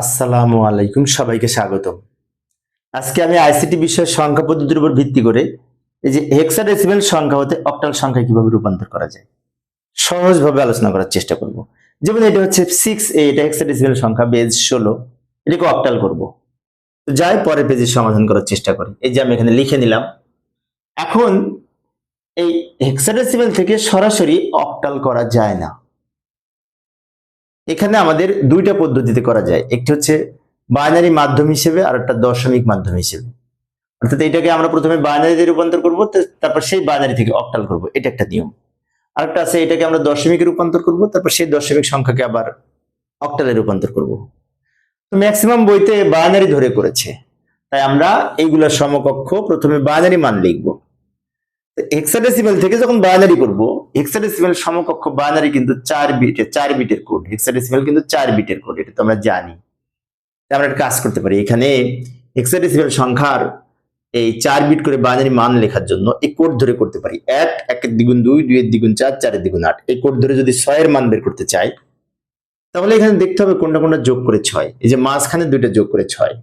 আসসালামু আলাইকুম, সবাইকে স্বাগত আজকে আমি আইসিটি বিষয়ের সংখ্যা পদ্ধতির উপর ভিত্তি করে এই যে হেক্সাডেসিমেল সংখ্যা হতে অক্টাল সংখ্যা কীভাবে রূপান্তর করা যায়, সহজভাবে আলোচনা করার চেষ্টা করব। যেমন এটা হচ্ছে সিক্স এ এটা হেক্সাডেসিমেল সংখ্যা বেজ ষোলো, এটাকে অক্টাল করব। তো যাই, পরে পেজের সমাধান করার চেষ্টা করি। এই যে আমি এখানে লিখে নিলাম, এখন এই হেক্সাডেসিমেল থেকে সরাসরি অক্টাল করা যায় না। এখানে আমাদের দুইটা পদ্ধতিতে করা যায়। একটি হচ্ছে বাইনারি মাধ্যম হিসেবে আর একটা দশমিক মাধ্যম হিসেবে। অর্থাৎ এটাকে আমরা প্রথমে বাইনারিতে রূপান্তর করব তারপর সেই বাইনারি থেকে অক্টাল করব, এটা একটা নিয়ম। আরেকটা আছে এটাকে আমরা দশমিকে রূপান্তর করব, তারপর সেই দশমিক সংখ্যাকে আবার অক্টালে রূপান্তর করব। তো ম্যাক্সিমাম বইতে বাইনারি ধরে করেছে। তাই আমরা এইগুলোর সমকক্ষ প্রথমে বাইনারি মান লিখব। হেক্সাডেসিমেল থেকে যখন বাইনারি করব হেক্সাডেসিমেল সমকক্ষ বাইনারি কিন্তু চার বিটের চার বিটের কোড হেক্সাডেসিমেল কিন্তু চার বিটের কোড এটা তো আমরা জানি। আমরা একটা কাজ করতে পারি, এখানে হেক্সাডেসিমেল সংখ্যার এই চার বিট করে বাইনারি মান লেখার জন্য এই কোড ধরে করতে পারি। এক, একের দ্বিগুণ দুই, দুইয়ের দ্বিগুণ চার, চারের দ্বিগুণ আট। এই কোড ধরে যদি ছয়ের মান বের করতে চাই, তাহলে এখানে দেখতে হবে কোনটা কোনটা যোগ করে ছয়। এই যে মাঝখানে দুইটা যোগ করে ছয়।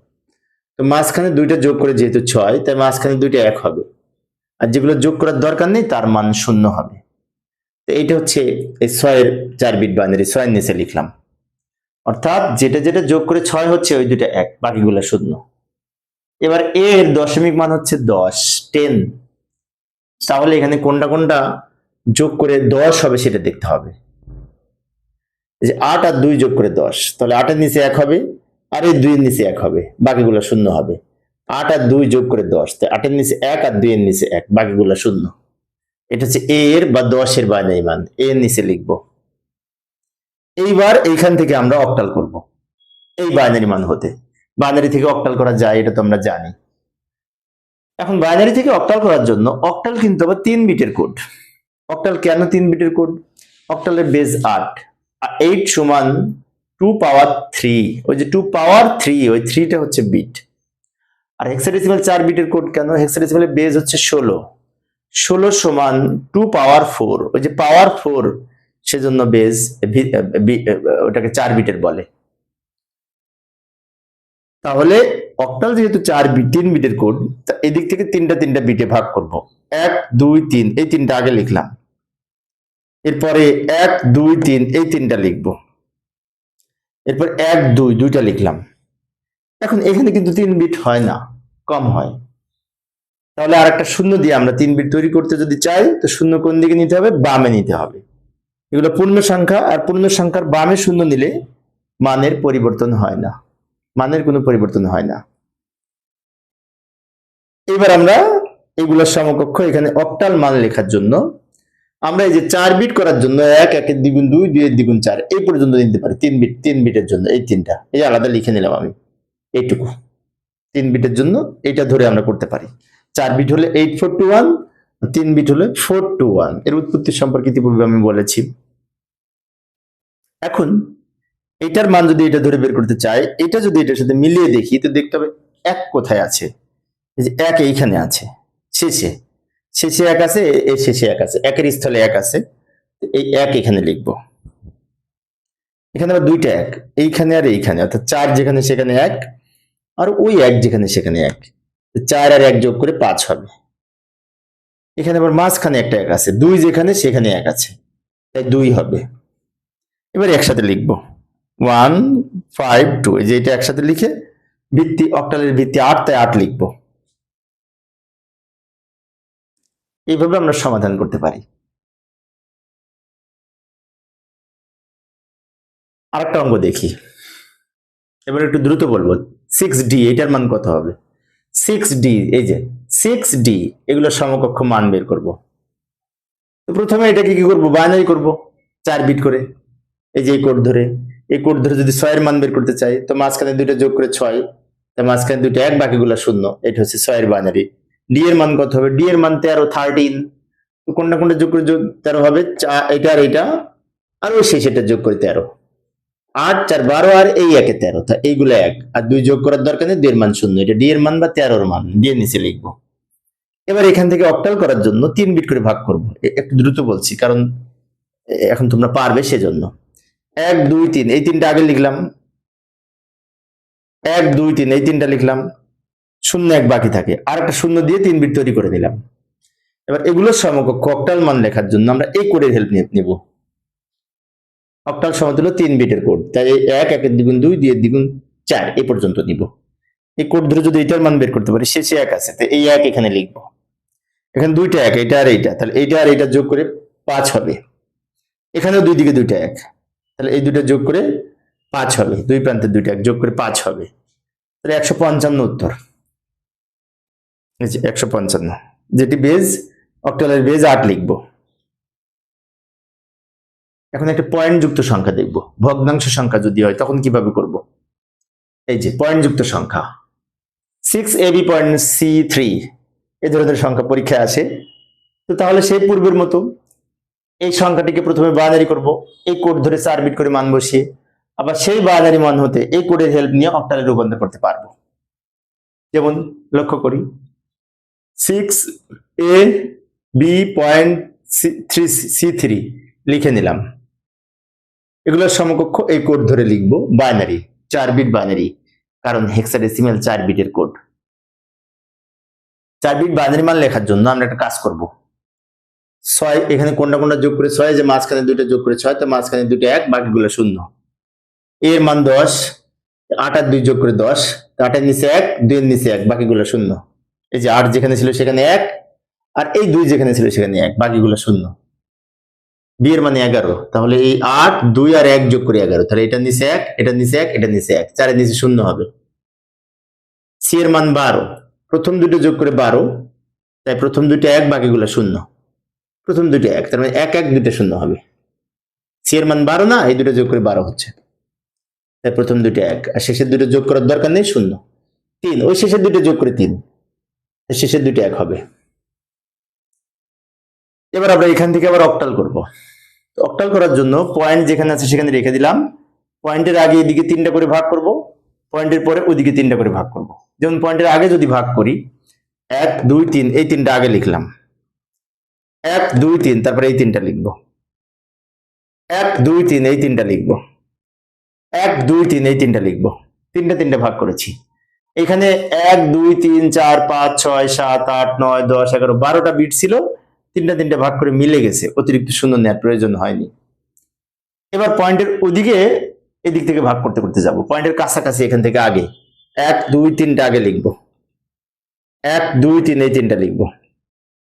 তো মাঝখানে দুইটা যোগ করে যেহেতু ছয়, তাই মাঝখানে দুইটা এক হবে। আর যেগুলো যোগ করার দরকার নেই, তার মান শূন্য হবে। তো এইটা হচ্ছে এই ছয়ের চার বিট বাইনারি ছয়ের নিচে লিখলাম। অর্থাৎ যেটা যেটা যোগ করে ছয় হচ্ছে ওই দুটা এক, বাকিগুলো শূন্য। এবার এর দশমিক মান হচ্ছে দশ, টেন। তাহলে এখানে কোনটা কোনটা যোগ করে দশ হবে সেটা দেখতে হবে। যে আট আর দুই যোগ করে দশ, তাহলে আটের নিচে এক হবে, আর এই দুইয়ের নিচে এক হবে, বাকিগুলো শূন্য হবে। আট আর দুই যোগ করে দশ। আটের নিচে এক আর দুইয়ের নিচে এক। বাকিগুলো শূন্য। এটা হচ্ছে এ এর বা দশের বাইনারি মান। এর নিচে লিখব। এইবার এইখান থেকে আমরা অক্টাল করব। এই বাইনারি মান হতে। বাইনারি থেকে অক্টাল করা যায়, এটা তো আমরা জানি। এখন বাইনারি থেকে অক্টাল করার জন্য অক্টাল কিন্তু আবার তিন বিটের কোড। অক্টাল কেন তিন বিটের কোড? অক্টালের বেজ আট। আর এইট সমান টু পাওয়ার থ্রি। ওই যে টু পাওয়ার থ্রি, ওই থ্রিটা হচ্ছে বিট। আর হেক্সাডেসিমাল চার বিটের কোড কেন? হেক্সাডেসিমালের বেজ হচ্ছে ষোলো। ষোলো সমান টু পাওয়ার ফোর ওই যে পাওয়ার ফোর সেজন্য বেজ ওটাকে চার বিটের বলে। তাহলে অক্টাল যেহেতু চার বিট তিন বিটের কোড তা এদিক থেকে তিনটা তিনটা বিটে ভাগ করব। এক, দুই, তিন, এই তিনটা আগে লিখলাম। এরপরে এক, দুই, তিন, এই তিনটা লিখব। এরপর এক, দুই, দুইটা লিখলাম। এখন এখানে কিন্তু তিন বিট হয় না। কম হয়। তাহলে আর একটা শূন্য দিয়ে আমরা তিন বিট তৈরি করতে যদি চাই, তো শূন্য কোন দিকে নিতে হবে? বামে নিতে হবে। এগুলো পূর্ণ সংখ্যা, আর পূর্ণ সংখ্যার বামে শূন্য নিলে মানের পরিবর্তন হয় না। মানের কোনো পরিবর্তন হয় না। এবার আমরা এগুলোর সমকক্ষ, এখানে অক্টাল মান লেখার জন্য, আমরা এই যে চার বিট করার জন্য এক, একের দ্বিগুণ দুই দুই দুইয়ের দ্বিগুণ চার, এই পর্যন্ত নিতে পারি। তিন বিট, তিন বিটের জন্য, এই তিনটা। এই আলাদা লিখে নিলাম আমি। এইটুকু। তিন বিটের জন্য এইটা ধরে আমরা করতে পারি। চার বিট হলে এইট ফোর টু ওয়ান তিন বিট হলে ফোর টু ওয়ানের উৎপত্তি সম্পর্কে ইতিপূর্বে আমি বলেছি। এখন এটার মান যদি এটা ধরে বের করতে চাই, এটা যদি এটার সাথে মিলিয়ে দেখি, তো দেখতে হবে এক কোথায় আছে। এক এইখানে আছে, শেষে। শেষে এক আছে এই শেষে এক আছে, একের স্থলে এক আছে। এই এক এখানে লিখব। এখানে আবার দুইটা এক, এইখানে আর এইখানে, অর্থাৎ চার যেখানে সেখানে এক আর ওই এক যেখানে সেখানে এক। চার আর এক যোগ করে পাঁচ হবে। এখানে আবার মাঝখানে একটা এক আছে। দুই যেখানে সেখানে এক আছে। তাই দুই হবে। এবার একসাথে লিখব। One, five, two. এই যে এটা একসাথে লিখে ভিত্তি, অক্টালের ভিত্তি আট, তাই আট লিখব। এইভাবে আমরা সমাধান করতে পারি। আরেকটা অঙ্ক দেখি। এবার একটু দ্রুত বলব। সিক্স ডি এটার মান কত হবে? সিক্স ডি এই যে সিক্স ডি এগুলো সমকক্ষ মান বের করব। তো প্রথমে এটাকে কি করব? বাইনারি করব, চার বিট করে। এই যে এই কোড ধরে, এই কোড ধরে যদি ছয়ের মান বের করতে চাই, তো মাঝখানে দুইটা যোগ করে ছয়, তা মাঝখানে দুইটা এক, বাকিগুলো শূন্য। এটা হচ্ছে ছয়ের বাইনারি ডি এর মান কত হবে? ডি এর মান তেরো থার্টিন কোনটা কোনটা যোগ করে যোগ তেরো হবে? চা- এটা আর এটা আর ওই শেষেটা যোগ করে তেরো। আট, চার, বারো আর এই একে তেরো। এইগুলো এক। আর দুই যোগ করার দরকার নেই দুই এর মান শূন্য। এটা ডি এর মান বা তেরোর মান। ডি নিচে লিখব। এবার এখান থেকে অক্টাল করার জন্য তিন বিট করে ভাগ করব। একটু দ্রুত বলছি, কারণ এখন তোমরা পারবে সেজন্য। এক, দুই, তিন, এই তিনটা আগে লিখলাম। এক, দুই, তিন, এই তিনটা লিখলাম। শূন্য এক বাকি থাকে। আর একটা শূন্য দিয়ে তিন বিট তৈরি করে দিলাম। এবার এগুলোর সমকক্ষ অক্টাল মান লেখার জন্য আমরা এই কোডের হেল্প নিব। অক্টাল সমতুল্য তিন বিটের কোড। তাই এক, একের দ্বিগুণ দুই দুই দ্বিগুণ চার এ পর্যন্ত নিব। এই কোড ধরে যদি এটার মান বের করতে পারি, শেষে এক আছে, তো এই এক এখানে লিখব। এখানে দুইটা এক, এটা আর এইটা, তাহলে এইটা আর এইটা যোগ করে পাঁচ হবে। এখানেও দুই দিকে দুইটা এক, তাহলে এই দুইটা যোগ করে পাঁচ হবে। দুই প্রান্তের দুইটা এক, যোগ করে পাঁচ হবে। তাহলে একশো পঞ্চান্ন উত্তর। একশো পঞ্চান্ন, যেটি বেজ অক্টালের বেজ আট লিখব। এখন একটা পয়েন্ট যুক্ত সংখ্যা দেখব। ভগ্নাংশ সংখ্যা যদি হয়, তখন কীভাবে করব? এই যে পয়েন্ট যুক্ত সংখ্যা। Six A B point C three এ ধরনের সংখ্যা পরীক্ষায় আসে তো তাহলে সেই পূর্বের মতো এই সংখ্যাটিকে প্রথমে বানারি করব। এই কোড ধরে চার বিট করে মান বসিয়ে আবার সেই বানারি মান হতে এই কোডের হেল্প নিয়ে অক্টালে রূপান্তর করতে পারব। যেমন, লক্ষ্য করি। Six A B point three C three লিখে নিলাম। এগুলোর সমকক্ষ এই কোড ধরে লিখব বাইনারি চার বিট বাইনারি কারণ হেক্সাডেসিমাল চার বিটের কোড চার বিট বাইনারি মান লেখার জন্য আমরা একটা কাজ করব। ছয়, এখানে কোনটা কোনটা যোগ করে ছয় যে মাঝখানে দুইটা যোগ করে ছয়, তো মাঝখানে দুইটা এক, বাকিগুলো শূন্য। এর মান দশ, আট আর দুই যোগ করে দশ আটের নিচে এক, দুইয়ের নিচে এক, বাকিগুলো শূন্য। এই যে আট যেখানে ছিল সেখানে এক, আর এই দুই যেখানে ছিল সেখানে এক, বাকিগুলো শূন্য। বিয়ের মানে এগারো। তাহলে এই আট, দুই আর এক যোগ করে এগারো। তাহলে এটা নিচে এক, এটা নিচে এক, এটা নিচে এক। চারের নিচে শূন্য হবে। সি এর মান বারো। প্রথম দুটো যোগ করে বারো। তাই প্রথম দুটো এক, বাকিগুলো শূন্য। প্রথম দুটো এক, তার মানে এক এক, দুটো শূন্য হবে। সি এর মান বারো না, এই দুটো যোগ করে বারো হচ্ছে। তাই প্রথম দুটো এক। আর শেষের দুটো যোগ করার দরকার নেই, শূন্য। তিন, ওই শেষের দুটো যোগ করে তিন। শেষের দুটো এক হবে। এবার আমরা এখান থেকে আবার অক্টাল করব। অক্টাল করার জন্য পয়েন্ট যেখানে আছে সেখানে রেখে দিলাম। পয়েন্টের আগে এদিকে তিনটা করে ভাগ করব। পয়েন্টের পরে ওদিকে তিনটা করে ভাগ করব। যেমন পয়েন্টের আগে যদি ভাগ করি, এক, দুই, তিন, এই তিনটা আগে লিখলাম। এক, দুই, তিন, তারপরে এই তিনটা লিখব। এক, দুই, তিন, এই তিনটা লিখব। এক, দুই, তিন, এই তিনটা লিখব। তিনটা তিনটা ভাগ করেছি। এখানে এক, দুই, তিন, চার, পাঁচ, ছয়, সাত, আট, নয়, দশ, এগারো, বারোটা বিট ছিল। তিনটা তিনটা ভাগ করে মিলে গেছে। অতিরিক্ত শূন্য নেওয়ার প্রয়োজন হয়নি। এবার পয়েন্টের ওদিকে, এদিক থেকে ভাগ করতে করতে যাব। পয়েন্টের কাছাকাছি এখান থেকে আগে। এক, দুই, তিনটা আগে লিখব। এক, দুই, তিন, এই তিনটা লিখব।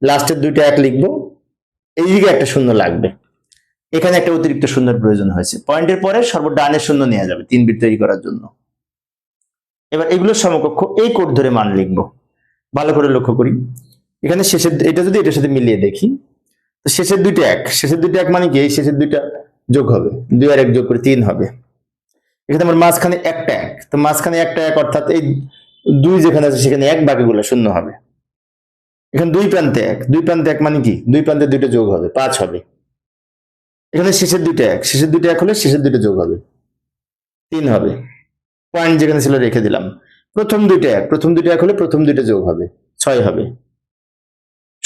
লাস্টের দুইটা এক লিখব। এইদিকে একটা শূন্য লাগবে। এখানে একটা অতিরিক্ত শূন্যের প্রয়োজন হয়েছে। পয়েন্টের পরে সর্ব ডানের শূন্য নেওয়া যাবে তিন বিট তৈরি করার জন্য। এবার এগুলোর সমকক্ষ এই কোড ধরে মান লিখব। ভালো করে লক্ষ্য করি। এখানে শেষের এটা যদি এটার সাথে মিলিয়ে দেখি, তো শেষের দুইটা এক। শেষের দুইটা এক মানে কি? এই শেষের দুইটা যোগ হবে। দুই আর এক যোগ করে তিন হবে। এখানে আমার মাঝখানে একটা এক। তো মাঝখানে একটা এক অর্থাৎ এই দুই যেখানে আছে সেখানে এক, বাকিগুলো শূন্য হবে। এখানে দুই প্রান্তে এক। দুই প্রান্তে এক মানে কি? দুই প্রান্তে দুইটা যোগ হবে। পাঁচ হবে। এখানে শেষের দুইটা এক। শেষের দুইটা এক হলে শেষের দুইটা যোগ হবে। তিন হবে। পয়েন্ট যেখানে ছিল রেখে দিলাম। প্রথম দুইটা এক। প্রথম দুইটা এক হলে প্রথম দুইটা যোগ হবে। ছয় হবে।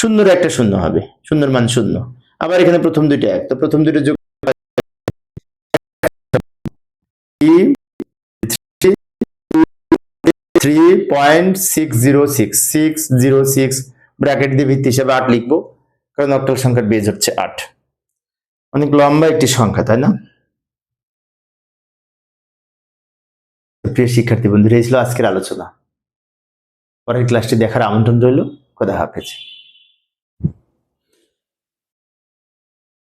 শূন্যর একটা শূন্য হবে। শূন্যর মান শূন্য। আবার এখানে প্রথম দুইটা এক। তো প্রথম দুইটা যোগ three point six zero six bracket দিয়ে ভিত্তি হিসেবে আট লিখব, কারণ বেজ হচ্ছে আট। অনেক লম্বা একটি সংখ্যা, তাই না? প্রিয় শিক্ষার্থী বন্ধুরা, এই ছিল আজকের আলোচনা। পরের ক্লাসটি দেখার আমন্ত্রণ রইল। খোদা হাফেজ।